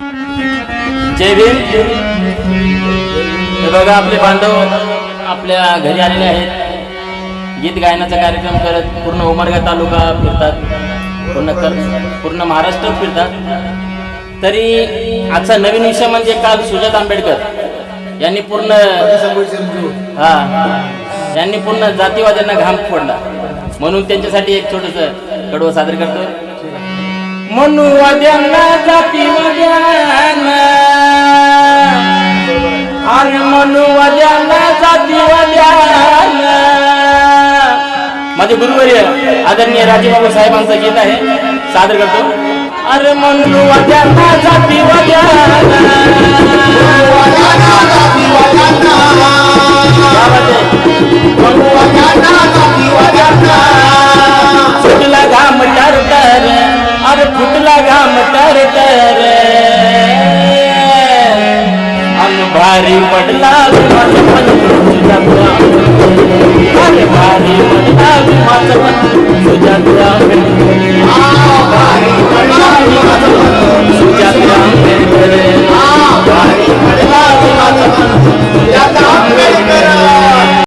जय भीम. हे बघा आपले बांधव आपल्या घरी आलेले आहेत. गीत गायनाचा कार्यक्रम करत पूर्ण उमरगा तालुका फिरतात. पूर्ण कर पूर्ण महाराष्ट्र फिरतात. तरी आजचा नवीन विषय म्हणजे काल सुजात आंबेडकर यांनी पूर्ण हा. यांनी पूर्ण जातीवाद्यांना घाम फोडला. म्हणून त्यांच्यासाठी एक छोटस कडवं सादर करतो. मनुवाद्यांना जातीवाद्यांना अरे मनुवाद्यांना जातीवाद्यांना माझे गुरुवर्य आदरणीय राजेबाबू साहेबांचं गीत आहे. सादर करतो. अरे मनुवाद्यांना जातीवाद्यांना तर अनु भारी पडला माझं भारी पडला माझं मन